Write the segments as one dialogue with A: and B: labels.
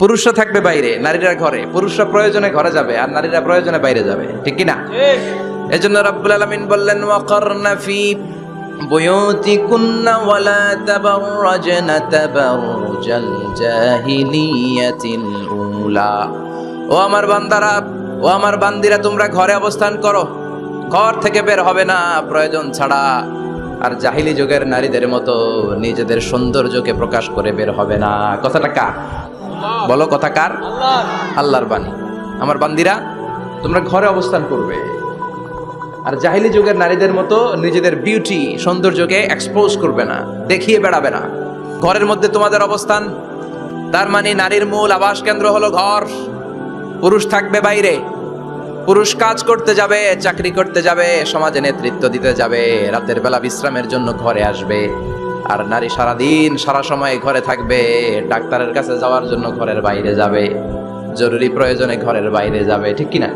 A: পুরুষরা থাকবে বাইরে নারীরা ঘরে। পুরুষরা প্রয়োজনে ঘরে যাবে আর নারীরা প্রয়োজনে বাইরে যাবে। ঠিক কি না এজন্য রাব্বুল আলামিন বললেন ওয়াকারনা ফি বুয়ুতিকুন্না ওয়ালা তাবাররাজনা তাবাররুজাল জাহিলিয়াতিল উলা। ও আমার বান্দারা ও আমার বান্দিরা তোমরা ঘরে অবস্থান করো। ঘর থেকে বের হবে না প্রয়োজন ছাড়া। আর জাহিলি যুগের নারীদের মতো নিজেদের সৌন্দর্যকে প্রকাশ করে বের হবে না। কথাটা কার? বলো, কথা কার? আল্লাহর বাণী। আমার বান্দিরা, তোমরা ঘরে অবস্থান করবে। আর জাহিলি যুগের নারীদের মতো নিজেদের বিউটি সৌন্দর্যকে এক্সপোজ করবে না, দেখিয়ে বেড়াবে না। ঘরের মধ্যে তোমাদের অবস্থান। তার মানে নারীর মূল আবাস কেন্দ্র হলো ঘর। পুরুষ থাকবে বাইরে। পুরুষ কাজ করতে যাবে চাকরি করতে যাবে সমাজে নেতৃত্ব দিতে যাবে রাতের বেলা বিশ্রামের জন্য ঘরে আসবে। আর নারী সারাদিন সারা সময় ঘরে থাকবে ডাক্তারের কাছে যাওয়ার জন্য ঘরের বাইরে যাবে জরুরি প্রয়োজনে ঘরের বাইরে যাবে ঠিক কিনা?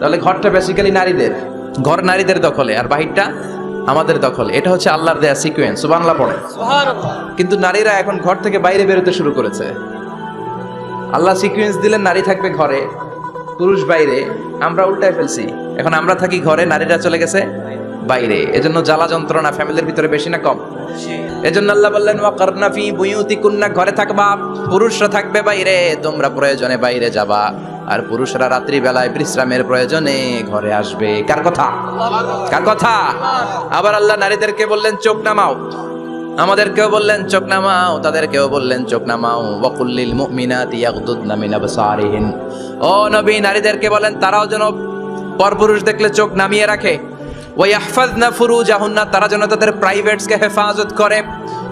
A: তাহলে ঘরটা বেসিক্যালি নারীদের ঘর নারীদের দখলে আর বাহিরটা আমাদের দখলে। এটা হচ্ছে আল্লাহর দেয়া সিকোয়েন্স বাংলা পড়ে। কিন্তু নারীরা এখন ঘর থেকে বাইরে বেরোতে শুরু করেছে। আল্লাহ সিকুয়েন্স দিলেন নারী থাকবে ঘরে পুরুষ বাইরে, আমরা উল্টায় ফেলছি। এখন আমরা থাকি ঘরে, নারীরা চলে গেছে বাইরে। এজন্য জ্বালা যন্ত্রণা ফ্যামিলির ভিতরে বেশি না কম। এজন্য আল্লাহ বললেন ওয়া ওয়াকারনা ফি বুয়ুতিকুন্না, ঘরে থাকবা, পুরুষরা থাকবে বাইরে, তোমরা প্রয়োজনে বাইরে যাবা। আর পুরুষরা রাত্রি বেলায় বিশ্রামের প্রয়োজনে ঘরে আসবে। কার কথা? কার কথা? আবার আল্লাহ নারীদেরকে বললেন, চোখ নামাও। আমাদেরকেও বললেন, চোখ নামাও। তাদের কেউ বললেন, চোখ নামাও। ওয়াকুল্লিল মুমিনাতি ইয়াগদুদনা মিন আবসারিহিন। ও নবী, নারীদেরকে বলেন, তারাও যেন পরপুরুষ দেখলে চোখ নামিয়ে রাখে। ফুরুজাহুন্না, তারা যেন তাদের প্রাইভেটসকে হেফাজত করে।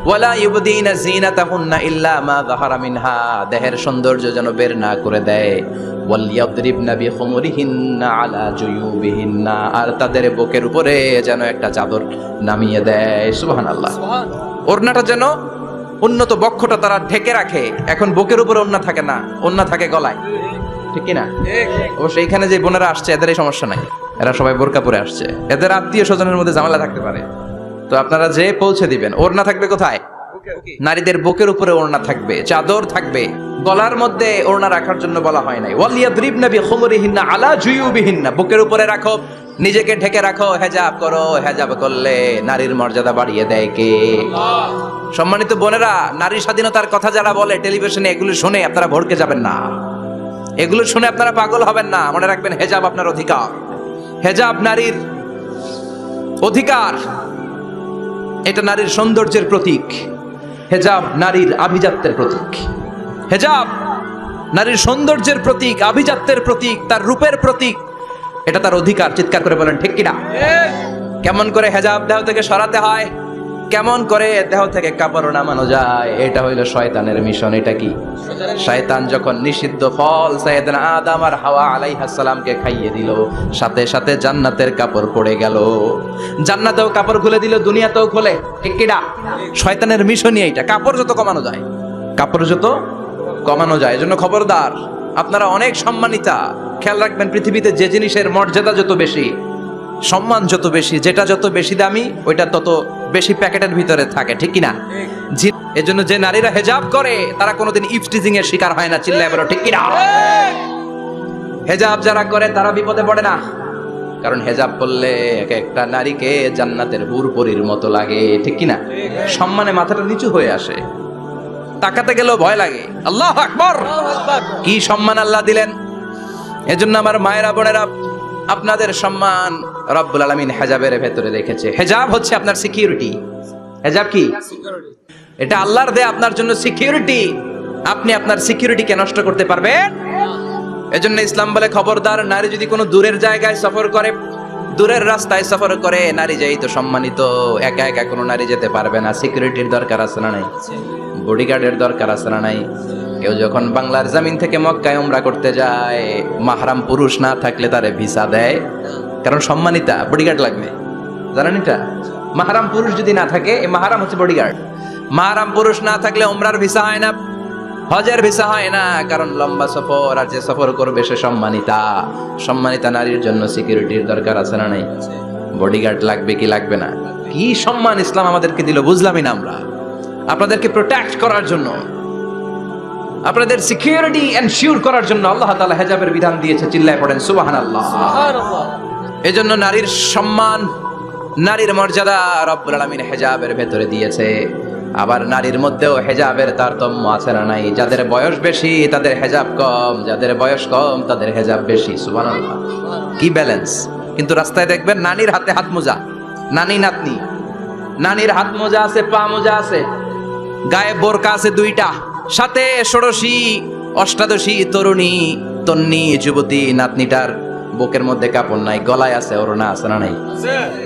A: ওয়ালা ইউবদিনা জিনাতাহুন্না ইল্লা মা যাহারা মিনহা, দেহের সৌন্দর্য যেন বের না করে দেয়। আলা আর তাদের বুকের উপরে যেন একটা চাদর নামিয়ে দেয়। সুবহানাল্লাহ। ওড়নাটা যেন উন্নত বক্ষটা তারা ঢেকে রাখে। এখন বুকের উপরে ওড়না থাকে না ওড়না থাকে গলায়। ঠিক কি না অবশ্য এইখানে যে বোনেরা আসছে এদের এই সমস্যা নাই। এরা সবাই বোরকা পরে আসছে। এদের আত্মীয় স্বজনের মধ্যে ঝামেলা থাকতে পারে। তো আপনারা যে পৌঁছে দিবেন ওড়না থাকবে কোথায়? নারীদের বুকের উপরে ওড়না থাকবে চাদর থাকবে। গলার মধ্যে ওড়না রাখার জন্য বলা হয় নাই। ওয়ালিয়া দ্রিবনা বিখুমরিহিন্না আলা জুয়ুবিহিন্না। বুকের উপরে রাখো নিজেকে ঢেকে রাখো হেজাব করো হেজাব করলে নারীর মর্যাদা বাড়িয়ে দেয় কে? সম্মানিত বোনেরা নারী স্বাধীনতার কথা যারা বলে টেলিভিশনে এগুলো শুনে আপনারা ভড়কে যাবেন না। এগুলো শুনে আপনারা পাগল হবেন না। মনে রাখবেন হেজাব আপনার অধিকার। হেজাব নারীর অধিকার। এটা নারীর সৌন্দর্যের প্রতীক। হেজাব নারীর আভিজাত্যের প্রতীক। হেজাব নারীর সৌন্দর্যের প্রতীক আভিজাত্যের প্রতীক তার রূপের প্রতীক। এটা তার অধিকার, চিৎকার করে বলেন, ঠিক কিনা? কেমন করে হেজাব দেহ থেকে সরাতে হয়? কেমন করে দেহ থেকে কাপড় নামানো যায়? এটা হইল শয়তানের মিশন, এটা কি? শয়তান যখন নিষিদ্ধ ফল সাইয়েদনা আদম আর হাওয়া আলাইহিস সালামকে খাইয়ে দিল, সাথে সাথে জান্নাতের কাপড় পড়ে গেল। জান্নাতেও কাপড় খুলে দিল, দুনিয়াতেও খোলে। ঠিক কিনা? শয়তানের মিশনই এইটা, কাপড় যত কমানো যায়, কাপড় যত কমানো যায়, এজন্য খবরদার। আপনারা অনেক সম্মানিতা। খেয়াল রাখবেন, পৃথিবীতে যে জিনিসের মর্যাদা যত বেশি, সম্মান যত বেশি, যেটা যত বেশি দামি, ওইটা তত বেশি প্যাকেটের ভিতরে থাকে, ঠিক কিনা? এজন্য যে নারীরা হেজাব করে, তারা কোনোদিন ইফটিজিং এর শিকার হয় না, চিল্লায় বলো, ঠিক কিনা? হেজাব যারা করে, তারা বিপদে পড়ে না। কারণ হেজাব করলে এক একটা নারীকে জান্নাতের হুর পরির মতো লাগে, ঠিক কিনা? সম্মানে মাথাটা নিচু হয়ে আসে। তাকাতে গেলেও ভয় লাগে। আল্লাহ আকবর। কি সম্মান আল্লাহ দিলেন? এজন্য আমার মায়েরা, বোনেরা, আপনাদের সম্মান রব্বুল আলমিন হেজাবের ভেতরে রেখেছে। হেজাব হচ্ছে আপনার সিকিউরিটি হেজাব কি? এটা আল্লাহর দেয়া, আপনার জন্য সিকিউরিটি আপনি আপনার সিকিউরিটিকে নষ্ট করতে পারবেন। এজন্য ইসলাম বলে, খবরদার নারী যদি কোনো দূরের জায়গায় সফর করে, দূরের রাস্তায় সফর করে, নারী যেই তো সম্মানিত, একা একা কোনো নারী যেতে পারবে না। সিকিউরিটির দরকার আছে না নাই? বডিগার্ডের দরকার আছে না নাই? কেউ যখন বাংলার জামিন থেকে মক্কায় উমরা করতে যায়, মাহারাম পুরুষ না থাকলে তারে ভিসা দেয়। কারণ সম্মানিতা বডিগার্ড লাগবে। জানেন এটা? মাহারাম পুরুষ যদি না থাকে, এই মাহারাম হচ্ছে বডিগার্ড মাহারাম পুরুষ না থাকলে উমরার ভিসা হয় না, হজের ভিসা হয় না। কারণ লম্বা সফর, আর যে সফর করবে সে সম্মানিতা। সম্মানিতা নারীর জন্য সিকিউরিটির দরকার আছে না নাই? বডিগার্ড লাগবে কি লাগবে না? কি সম্মান ইসলাম আমাদেরকে দিল, বুঝলামই না আমরা। আপনাদেরকে প্রোটেক্ট করার জন্য আপনাদের সিকিউরিটি এনশিওর করার জন্য আল্লাহ তাআলা হেজাবের বিধান দিয়েছে চিল্লায় পড়েন সুবহানাল্লাহ। এজন্য নারীর সম্মান নারীর মর্যাদা রব্বুল আলামিন হেজাবের ভেতরে দিয়েছে। আবার নারীর মধ্যেও হেজাবের তারতম্য আছে না নাই? যাদের বয়স বেশি তাদের হেজাব কম। যাদের বয়স কম তাদের হেজাব বেশি সুবহানাল্লাহ। কি ব্যালেন্স কিন্তু রাস্তায় দেখবেন নানির হাতে হাত মোজা নানি নাতনি। নানির হাত মোজা আছে পা মোজা আছে। গায়ে বোরকা আছে দুইটা। সাথে ষোড়শী, অষ্টাদশী তরুণী, তন্নি, যুবতী, নাতনিটার বুকের মধ্যে কাপড় নাই, গলায় আছে ওড়না, আছে না নাই?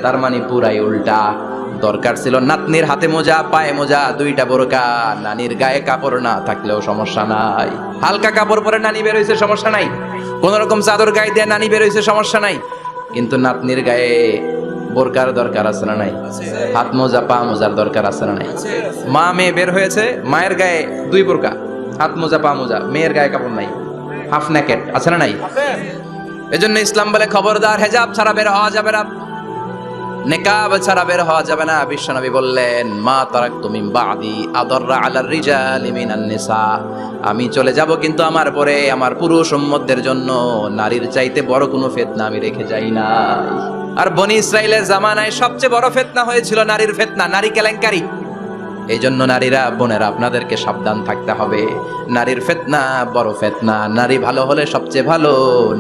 A: তার মানে পুরাই উল্টা। দরকার ছিল নাতনির হাতে মোজা, পায়ে মোজা, দুইটা বোরকা। নানির গায়ে কাপড় না থাকলেও সমস্যা নাই। হালকা কাপড় পরে নানি বের হইছে, সমস্যা নাই। কোন রকম চাদর গায়ে দিয়ে নানি বের হইছে, সমস্যা নাই। কিন্তু নাতনির গায়ে বোরকার দরকার আছে না নাই? হাত মোজা পা মোজার দরকার আছে না নাই? মা মেয়ে বের হয়েছে মায়ের গায়ে দুই বোরকা হাত মোজা পা মোজা মেয়ের গায়ে কাপড় নাই হাফ ন্যাকেট আছে না নাই? এজন্য ইসলাম বলে খবরদার হেজাব ছাড়া বের হওয়া যাবে না। নেকাব ছাড়া বের হওয়া যাবে না, বিশ্বনবী বললেন, মা তারাক তুমি বাদি আদররা আলার রিজালি আমি চলে যাব কিন্তু আমার পরে, আমার পুরুষ উম্মতদের জন্য। নারীর চাইতে বড় কোনো ফেতনা আমি রেখে যাই না আর বনি ইসরায়েলের জামানায় সবচেয়ে বড় ফেতনা হয়েছিল নারীর ফেতনা, নারী কেলেঙ্কারি। এই জন্য নারীরা, বোনেরা, আপনাদেরকে সাবধান থাকতে হবে। নারীর ফেতনা বড় ফেতনা, নারী ভালো হলে সবচেয়ে ভালো,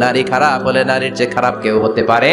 A: নারী খারাপ হলে নারীর চেয়ে খারাপ কেউ হতে পারে?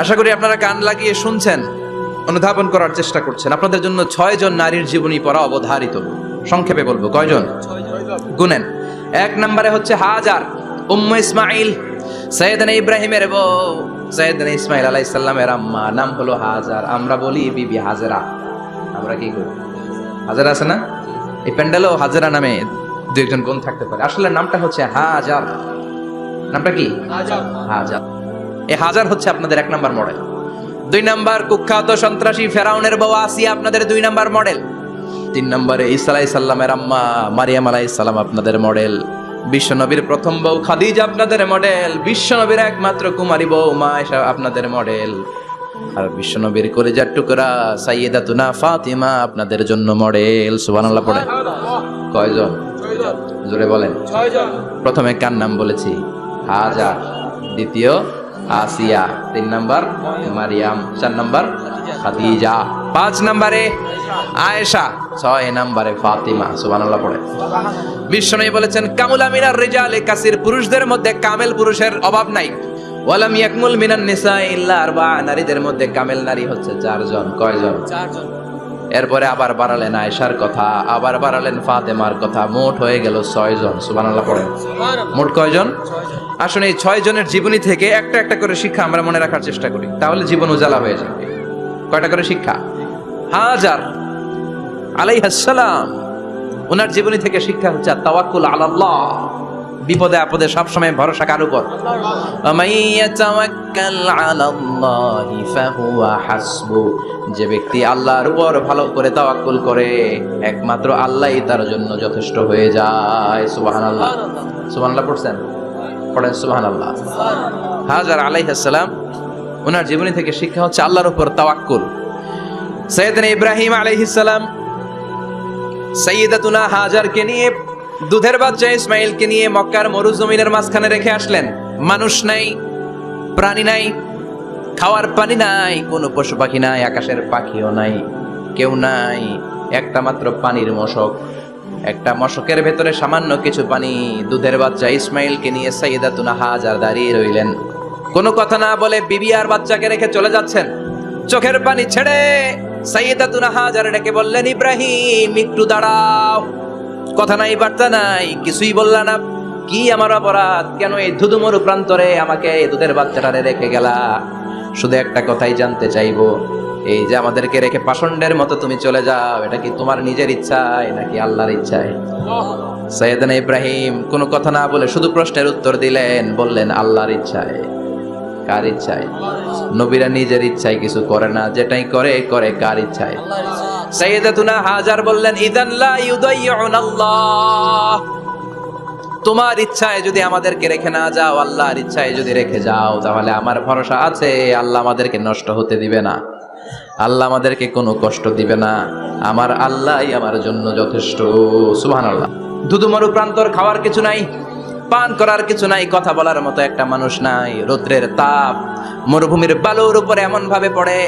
A: আশা করি আপনারা কান লাগিয়ে শুনছেন, অনুধাবন করার চেষ্টা করছেন। আপনাদের জন্য ছয় জন নারীর জীবনী পড়া অবধারিত। সংক্ষেপে বলব, কয়জন? গুনেন। এক নম্বরে হচ্ছে হাজার, উম্ম ইসমাইল সৈয়দনা ইব্রাহিমের বউ। সৈয়দনা ইসমাইল আলাইহিস সালামের আম্মা, নাম হলো হাজার। আমরা বলি বিবি হাজরা। আমরা কি করি? হাজারা আছে না? এই প্যান্ডেলও হাজারা নামে দু একজন বোন থাকতে পারে। আসলে নামটা হচ্ছে হাজার। নামটা কি? হাজার। এই হাজার হচ্ছে আপনাদের এক নাম্বার মডেল। দুই নাম্বার কুখ্যাত সন্ত্রাসী ফেরাউনের বউ আসিয়া আপনাদের দুই নাম্বার মডেল। তিন নম্বরে ঈসা আলাই সাল্লামের আম্মা মারিয়াম আলাই সাল্লাম আপনাদের মডেল। বিশ্বনবীর প্রথম বউ খাদিজা আপনাদের মডেল। বিশ্বনবীর একমাত্র কুমারী বউ মা আপনাদের মডেল। আর বিশ্বনবীর কলিজার টুকরা সাইয়েদাতুনা ফাতিমা আপনাদের জন্য মডেল। সুবহানাল্লাহ পড়ে। কয়জন? জোরে বলেন। প্রথমে কার নাম বলেছি? হাজার দ্বিতীয় আসিয়া তিন নাম্বার মারিয়াম চার নাম্বার খাদিজা পাঁচ নাম্বারে আয়েশা ছয় নাম্বারে ফাতিমা সুবহানাল্লাহ পড়ে। বিশ্বনবী বলেছেন কামুলা মিনার রিজালে কাসির। পুরুষদের মধ্যে কামেল পুরুষের অভাব নাই। ওয়ালাম ইয়াকমুল মিনান নিসা ইল্লা আরবা নারীদের মধ্যে কামেল নারী হচ্ছে চারজন। কয়জন? এরপরে আবার বাড়ালেন আয়েশার কথা আবার বাড়ালেন ফাতেমার কথা। মোট হয়ে গেল ছয় জন সুবহানাল্লাহ। পড়েন মোট কয়জন? আসলে এই ছয় জনের জীবনী থেকে একটা একটা করে শিক্ষা আমরা মনে রাখার চেষ্টা করি। তাহলে জীবন উজালা হয়ে যাবে। কয়টা করে শিক্ষা? হাজার আলাই হাসালাম ওনার জীবনী থেকে শিক্ষা হচ্ছে তাওয়াকুল আল্লাহ বিপদে আপদে সবসময় ভরসা কার উপর? যে ব্যক্তি আল্লাহর উপর ভালো করে তাওয়াক্কুল করে, একমাত্র আল্লাহই তার জন্য যথেষ্ট হয়ে যায়। সুবহানাল্লাহ। সুবহানাল্লাহ পড়ছেন? পড়েন, সুবহানাল্লাহ। হাজার আলাইহিস সালাম ওনার জীবনী থেকে শিক্ষা হচ্ছে আল্লাহর উপর তাওয়াক্কুল। সৈয়দনা ইব্রাহিম আলাইহিস সালাম সৈয়দাতুনা হাজারকে নিয়ে, দুধের বাচ্চা ইসমাইলকে নিয়ে মক্কার মরুজমিনের মাঝখানে রেখে আসলেন। মানুষ নাই, প্রাণী নাই, খাওয়ার পানি নাই, কোনো পশু পাখি নাই, আকাশের পাখিও নাই, কেউ নাই, একটা মাত্র পানির মশক। একটা মশকের ভেতরে সামান্য কিছু পানি, দুধের বাচ্চা ইসমাইলকে নিয়ে সাইয়েদাতুনা হাজার দাঁড়িয়ে রইলেন। কোনো কথা না বলে বিবি আর বাচ্চাকে রেখে চলে যাচ্ছেন। চোখের পানি ছেড়ে সাইয়েদাতুনা হাজার ডেকে বললেন, ইব্রাহিম, একটু দাঁড়াও। কথা নাই, বার্তা নাই, কিছুই বললা না। কি আমার অপরাধ? কেন এই ধুধুমরু প্রান্তরে আমাকে দুধের বাচ্চাটারে রেখে গেলা? শুধু একটা কথাই জানতে চাইব। এই যে আমাদেরকে রেখে পাষণ্ডের মতো তুমি চলে যাও, এটা কি তোমার নিজের ইচ্ছায় নাকি আল্লাহর ইচ্ছায়? সৈয়দনা ইব্রাহিম কোনো কথা না বলে শুধু প্রশ্নের উত্তর দিলেন, বললেন, আল্লাহর ইচ্ছায়। কার ইচ্ছায়? নবীরা নিজের ইচ্ছায় কিছু করে না, যেটাই করে করে কার ইচ্ছায়? সাইয়েদাতুনা হাজার বললেন, ইদান লা ইউদাইয়ুন তোমার ইচ্ছায় যদি আমাদেরকে রেখে না যাও, আল্লাহর ইচ্ছায় যদি রেখে যাও, তাহলে আমার ভরসা আছে, আল্লাহ আমাদেরকে নষ্ট হতে দিবে না। আল্লাহ আমাদেরকে কোনো কষ্ট দিবে না। আমার আল্লাহই আমার জন্য যথেষ্ট। সুহান আল্লাহ দুদুমরু প্রান্তর খাওয়ার কিছু নাই, পান করার কিছু নাই, কথা বলার মতো একটা মানুষ নাই। রৌদ্রের তাপ মরুভূমির বালুর উপরে এমন ভাবে পড়ে।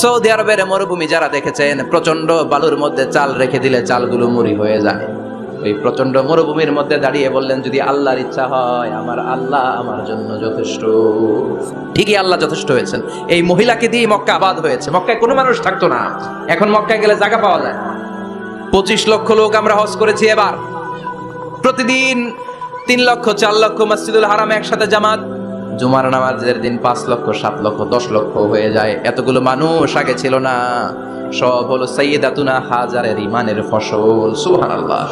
A: সৌদি আরবের মরুভূমি যারা দেখেছেন প্রচণ্ড বালুর মধ্যে চাল রেখে দিলে চালগুলো মুড়ি হয়ে যায়। ওই প্রচণ্ড মরুভূমির মধ্যে দাঁড়িয়ে বললেন, যদি আল্লাহর ইচ্ছা হয়, আমার আল্লাহ আমার জন্য যথেষ্ট। ঠিকই আল্লাহ যথেষ্ট হয়েছেন। এই মহিলাকে দিয়ে মক্কা আবাদ হয়েছে। মক্কায় কোনো মানুষ থাকতো না। এখন মক্কায় গেলে জায়গা পাওয়া যায়। পঁচিশ লক্ষ লোক আমরা হজ করেছি এবার। প্রতিদিন তিন লক্ষ, চার লক্ষ মসজিদুল হারাম একসাথে জামাত জুমার নামাজের দিন পাঁচ লক্ষ, সাত লক্ষ, দশ লক্ষ হয়ে যায়। এতগুলো মানুষ আগে ছিল না। সব হলো সৈয়দাতুনা হাজারের ইমানের ফসল। সুবহানাল্লাহ।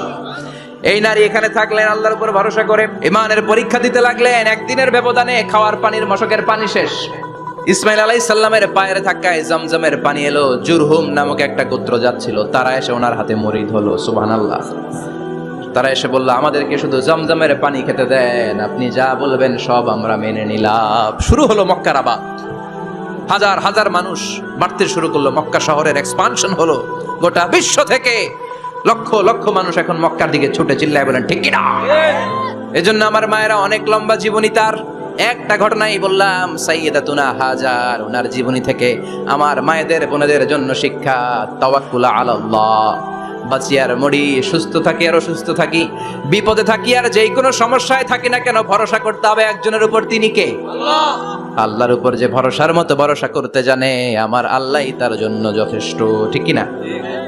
A: এই নারী এখানে থাকলেন, আল্লাহর উপর ভরসা করে। ইমানের পরীক্ষা দিতে লাগলেন। একদিনের ব্যবধানে খাওয়ার পানির মশকের পানি শেষ। ইসমাইল আলাই সাল্লামের পায়ের ধাক্কায় জমজমের পানি এলো। জুরহুম নামক একটা গোত্র যাচ্ছিল। তারা এসে ওনার হাতে মরিদ হলো। সুবহানাল্লাহ। তারা এসে বলল, আমাদেরকে শুধু জমজমের পানি খেতে দেন। আপনি যা বলবেন সব আমরা মেনে নিলাম। শুরু হলো মক্কার আবাদ। হাজার হাজার মানুষ বাড়তে শুরু করল। মক্কা শহরের এক্সপানশন হলো গোটা বিশ্ব থেকে। লক্ষ লক্ষ মানুষ এখন মক্কার দিকে ছুটে চিল্লায় বলেন, ঠিক কিনা? এজন্য আমার মায়েরা অনেক লম্বা জীবনী তার। একটা ঘটনাই বললাম সাইয়েদা তুনা হাজার। ওনার জীবনী থেকে আমার মায়েদের বোনেদের জন্য শিক্ষা, তাওয়াক্কুলা আলাল্লাহ। বাঁচি আর মরি সুস্থ থাকি আর অসুস্থ থাকি বিপদে থাকি আর যেই কোনো সমস্যায় থাকি না কেন ভরসা করতে হবে একজনের উপর তিনি কে? আল্লাহর উপর যে ভরসার মতো ভরসা করতে জানে আমার আল্লাহই তার জন্য যথেষ্ট ঠিক না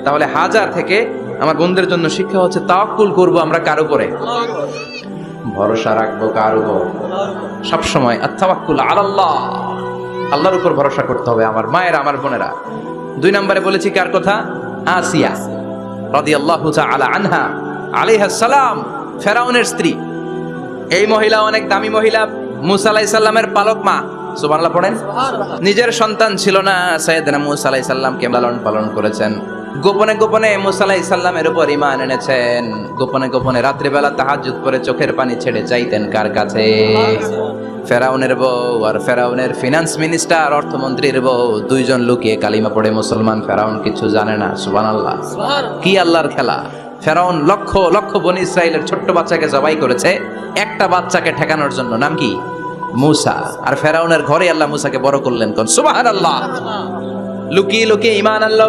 A: তাহলে হাজার থেকে আমার বন্ধুদের জন্য শিক্ষা হচ্ছে তাওয়াক্কুল করব আমরা কার উপরে? ভরসা রাখব কার উপর? সবসময় আত্মাওয়াক্কুল আলাল্লাহ। আল্লাহর উপর ভরসা করতে হবে আমার মায়েরা আমার বোনেরা। দুই নম্বরে বলেছি কার কথা? আসিয়া। আনহা ফেরাউনের স্ত্রী। এই মহিলা অনেক দামি মহিলা মুসা পালক মা। পড়েন? নিজের সন্তান ছিল না সাইয়েদনা মুসা আলাইহিস সালামকে লালন পালন করেছেন। গোপনে গোপনে মুসা আলাইহিস সালামের উপর ইমান এনেছেন। গোপনে গোপনে রাত্রিবেলা তাহাজ্জুদ করে চোখের পানি ছেড়ে চাইতেন কার কাছে? ফেরাউনের বউ আর ফেরাউনের ফিনান্স মিনিস্টার অর্থমন্ত্রীর বউ, দুইজন লুকিয়ে কালিমা পড়ে মুসলমান, ফেরাউন কিছু জানে না, সুবহানাল্লাহ। কি আল্লাহর খেলা? ফেরাউন লক্ষ লক্ষ বনি ইসরায়েলের ছোট্ট বাচ্চাকে জবাই করেছে, একটা বাচ্চাকে ঠেকানোর জন্য। নাম কি? মুসা। আর ফেরাউনের ঘরে আল্লাহ মুসাকে বড় করলেন কোন? সুবাহ সুবহানাল্লাহ। লুকিয়ে লুকিয়ে ইমান আল্লাহ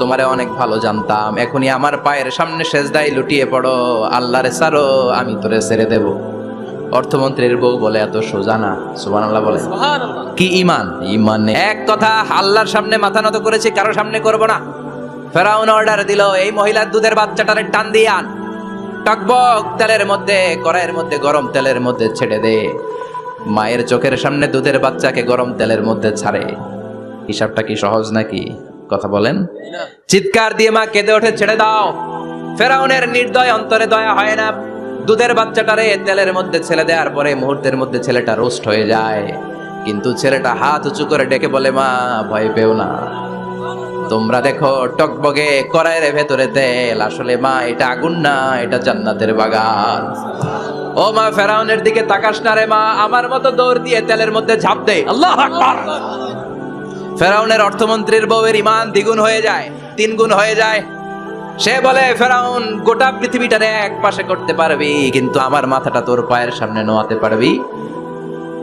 A: তোমারে অনেক ভালো জানতাম। এখনই আমার পায়ের সামনে সেজদাই লুটিয়ে পড়ো। আল্লাহরে সারো আমি তোরে ছেড়ে দেব। অর্থমন্ত্রীর বউ বলে এত সোজা না। সুবহানাল্লাহ বলে। কি ইমান ইমান এক কথা আল্লাহর সামনে মাথা নত করেছি কারও সামনে করব না। ফেরাউন অর্ডার দিল এই মহিলার দুধের বাচ্চাটারে টান দিয়ে আন। টকবক তেলের মধ্যে কড়াইয়ের মধ্যে গরম তেলের মধ্যে ছেড়ে দে। মায়ের চোখের সামনে দুধের বাচ্চাকে গরম তেলের মধ্যে ছাড়ে। হিসাবটা কি সহজ নাকি? কথা বলেন। চিৎকার দিয়ে মা কেঁদে ওঠে ছেড়ে দাও। ফেরাউনের নির্দয় অন্তরে দয়া হয় না। দুধের বাচ্চাটারে তেলের মধ্যে ছেলে দেওয়ার পরে মুহূর্তের মধ্যে ছেলেটা রোস্ট হয়ে যায়। কিন্তু ছেলেটা হাত উঁচু করে ডেকে বলে মা ভয় পেও না। তোমরা দেখো টকবগে কড়াইয়ের ভেতরে তেল। আসলে মা এটা আগুন না এটা জান্নাতের বাগান। ও মা ফেরাউনের দিকে তাকাস না রে মা। আমার মতো দৌড় দিয়ে তেলের মধ্যে ঝাঁপ দে। আল্লাহ আকবার! ফেরাউনের অর্থমন্ত্রীর বউয়ের ইমান দ্বিগুণ হয়ে যায় তিন গুণ হয়ে যায়। সে বলে, ফেরাউন, গোটা পৃথিবীটারে এক পাশে করতে পারবি, কিন্তু আমার মাথাটা তোর পায়ের সামনে নোয়াতে পারবি।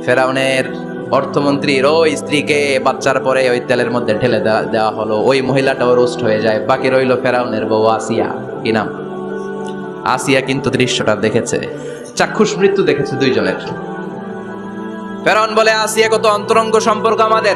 A: ফেরাউনের অর্থমন্ত্রীর ওই স্ত্রীকে বাচ্চার পরে ওই তেলের মধ্যে ঢেলে দেওয়া- হলো। ওই মহিলাটাও রোস্ট হয়ে যায়। বাকি রইল ফেরাউনের বউ আসিয়া। কি নাম? আসিয়া কিন্তু দৃশ্যটা দেখেছে। চাক্ষুষ মৃত্যু দেখেছে দুইজনের। ফেরাউন বলে, আসিয়া কত অন্তরঙ্গ সম্পর্ক আমাদের।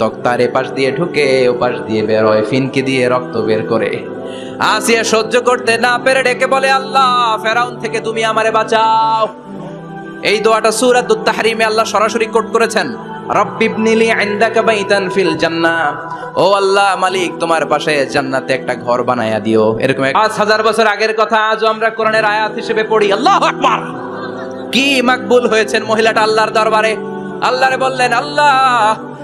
A: তক্তার এ পাশ দিয়ে ঢুকে ও পাশ দিয়ে বেরোয় ফিনকি দিয়ে রক্ত বের করে। আসিয়া সহ্য করতে না পেরে ডেকে বলে, আল্লাহ, ফেরাউন থেকে তুমি আমারে বাঁচাও। এই দোয়াটা সূরাতুত তাহরিমে আল্লাহ সরাসরি কোট করেছেন। রব্বিবনিলি ইনদাকা বাইতান ফিল জান্নাহ। ও আল্লাহ মালিক, তোমার পাশে জান্নাতে একটা ঘর বানায়া দিও। এরকম পাঁচ হাজার বছর আগের কথা আজও আমরা কোরআনের আয়াত হিসেবে পড়ি। আল্লাহু আকবার! কি মাকবুল হয়েছেন মহিলাটা আল্লাহর দরবারে। আল্লাহরে বললেন, আল্লাহ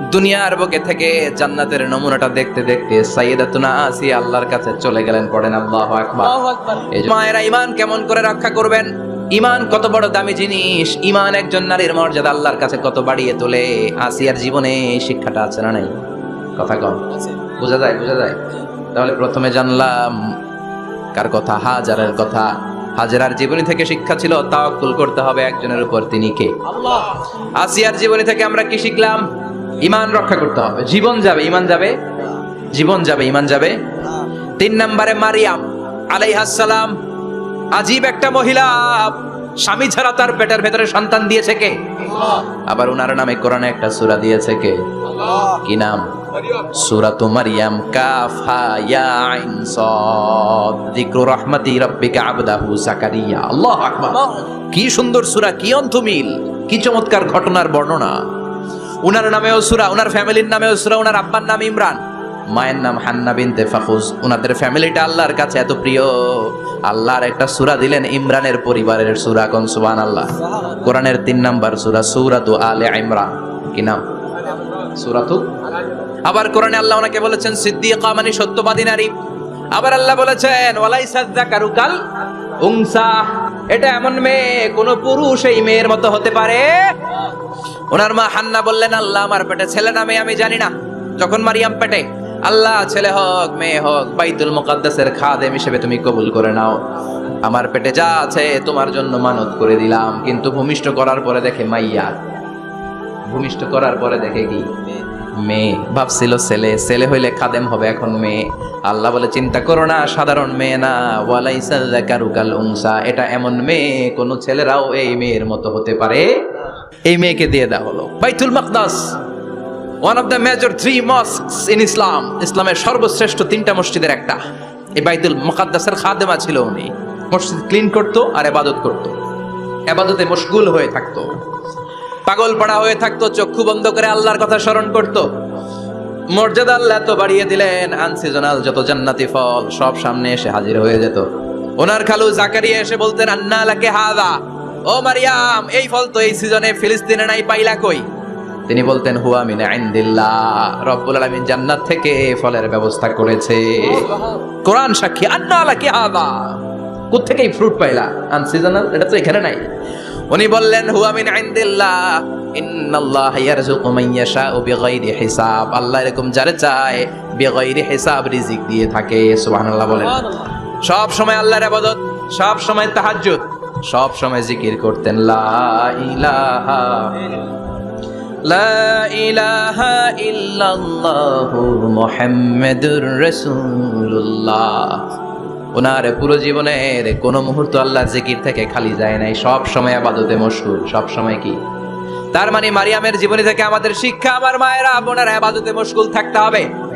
A: দুনিয়ার বুকে থেকে জান্নাতের নমুনাটা দেখতে দেখতে সাইয়েদাতুনা আসিয়া আল্লাহর কাছে চলে গেলেন পড়েন আল্লাহু আকবার। মায়েরা ইমান কেমন করে রক্ষা করবেন? ইমান কত বড় দামি জিনিস? ইমান একজন নারীর মর্যাদা আল্লাহর কাছে কত বাড়িয়ে তোলে? আসিয়ার জীবনে এই শিক্ষাটা আছে না নাই? কথা কম। বোঝা যায় বোঝা যায়? তাহলে প্রথমে জানলাম কার কথা? হাজারের কথা। হাজারার জীবনী থেকে শিক্ষা ছিল তাওয়াক্কুল করতে হবে একজনের উপর। তিনি কে? আসিয়ার জীবনী থেকে আমরা কি শিখলাম? ইমান রক্ষা করতে হবে। জীবন যাবে, ইমান যাবে, জীবন যাবে, ইমান যাবে। তিন নম্বরে মারিয়াম আলাইহাসালাম আজীব একটা মহিলা। স্বামী ছাড়া তার পেটের ভেতরে সন্তান দিয়েছে কে? আবার উনার নামে কোরআনে একটা সূরা দিয়েছে কে? কি নাম? সূরাতু মারিয়াম, কাফ ইয়া আইন সাদ যিকরু আবদাহু জাকারিয়া। আল্লাহু আকবার। কি সুন্দর সূরা, কি অন্তমিল কি চমৎকার ঘটনার বর্ণনা। উনার নামেও সূরা, উনার ফ্যামিলির নামেও সূরা, উনার আব্বার নাম ইমরান। মায়ের নাম হান্না বিনতে ফাখুজ। উনাদের ফ্যামিলিটা আল্লাহর কাছে এত প্রিয়। আল্লাহর একটা সুরা দিলেন ইমরানের পরিবারের সুরা কোন? সুবান আল্লাহ কোরআনের তিন নাম্বার সূরা, সূরাতু আলে ইমরান। কি নাম? সূরাতু? আবার কোরআনে আল্লাহ ওনাকে বলেছেন, সিদ্দিকা মানে সত্যবাদী নারী। আবার আল্লাহ বলেছেন ওয়ালাইসা যাকারু কাল উংসা এটা এমন মেয়ে, কোন পুরুষ এই মেয়ের মতো হতে পারে? ওনার মা হান্না বললেন, আল্লাহ আমার পেটে ছেলে না মেয়ে আমি জানি না। যখন মারিয়াম পেটে, আল্লাহ, ছেলে হোক, মেয়ে হোক, বাইতুল মোকাদ্দাসের খাদেম হিসেবে তুমি কবুল করে নাও। আমার পেটে যা আছে, তোমার জন্য মানত করে দিলাম। কিন্তু ভূমিষ্ঠ করার পরে দেখে মাইয়া। ভূমিষ্ঠ করার পরে দেখে কি? মেয়ে। ভাবছিল ছেলে। ছেলে হইলে খাদেম হবে এখন মেয়ে। আল্লাহ বলে, চিন্তা করো না, সাধারণ মেয়ে না। ওয়ালাইসা যাকারুকাল উনসা। এটা এমন মেয়ে, কোনো ছেলেরাও এই মেয়ের মতো হতে পারে। এই মেয়েকে দিয়ে দেওয়া হলো। বাইতুল মাকদাস one of the major three mosques in Islam ইসলামের সর্বশ্রেষ্ঠ তিনটা মসজিদের একটা। এই বাইতুল মুকাদ্দাসের খাদেমা ছিল উনি। মসজিদ ক্লিন করতো আর এবাদত করতো। এবাদতে মশগুল হয়ে থাকতো। পাগল পড়া হয়ে থাকতো, চক্ষু বন্ধ করে আল্লাহর কথা স্মরণ করত। মর্যাদা আল্লাহ এত বাড়িয়ে দিলেন আনসিজনাল যত জান্নাতি ফল সব সামনে এসে হাজির হয়ে যেত। ওনার খালু জাকারিয়া এসে বলতেন, আন্না হাদা। ও মারিয়াম এই ফল তো এই সিজনে ফিলিস্তিনে নাই পাইলা কই? তিনি বলতেন হুয়া মিন রব্বুল আলামিন জান্নাত থেকে ফলের ব্যবস্থা করেছে। কোরআন সাক্ষী আন্না লাকে হাদা। কোত্থেকে এই ফ্রুট পাইলা এটা তো এখানে নাই। উনি বললেন হুয়া মিন ইনদিল্লাহ। ইন্নাল্লাহ ইয়ারযুকু মান ইয়াশাউ বিগাইরি হিসাব। আল্লাহ এরকম যারে চায় বিগাইরি হিসাব রিজিক দিয়ে থাকে সুবহানাল্লাহ বলেন। সব সময় আল্লাহর ইবাদত সব সময় তাহাজ্জুদ। সব সময় জিকির করতেন, লা লা ইলাহা ওনার পুরো জীবনের কোন মুহূর্ত আল্লাহ জিকির থেকে খালি যায় নাই। সব সময় আবাদতে মশগুল সব সময় কি? তার মানে মারিয়ামের জীবনী থেকে আমাদের শিক্ষা, আমার মায়েরা, বোনেরা আবাদতে মশগুল থাকতে হবে।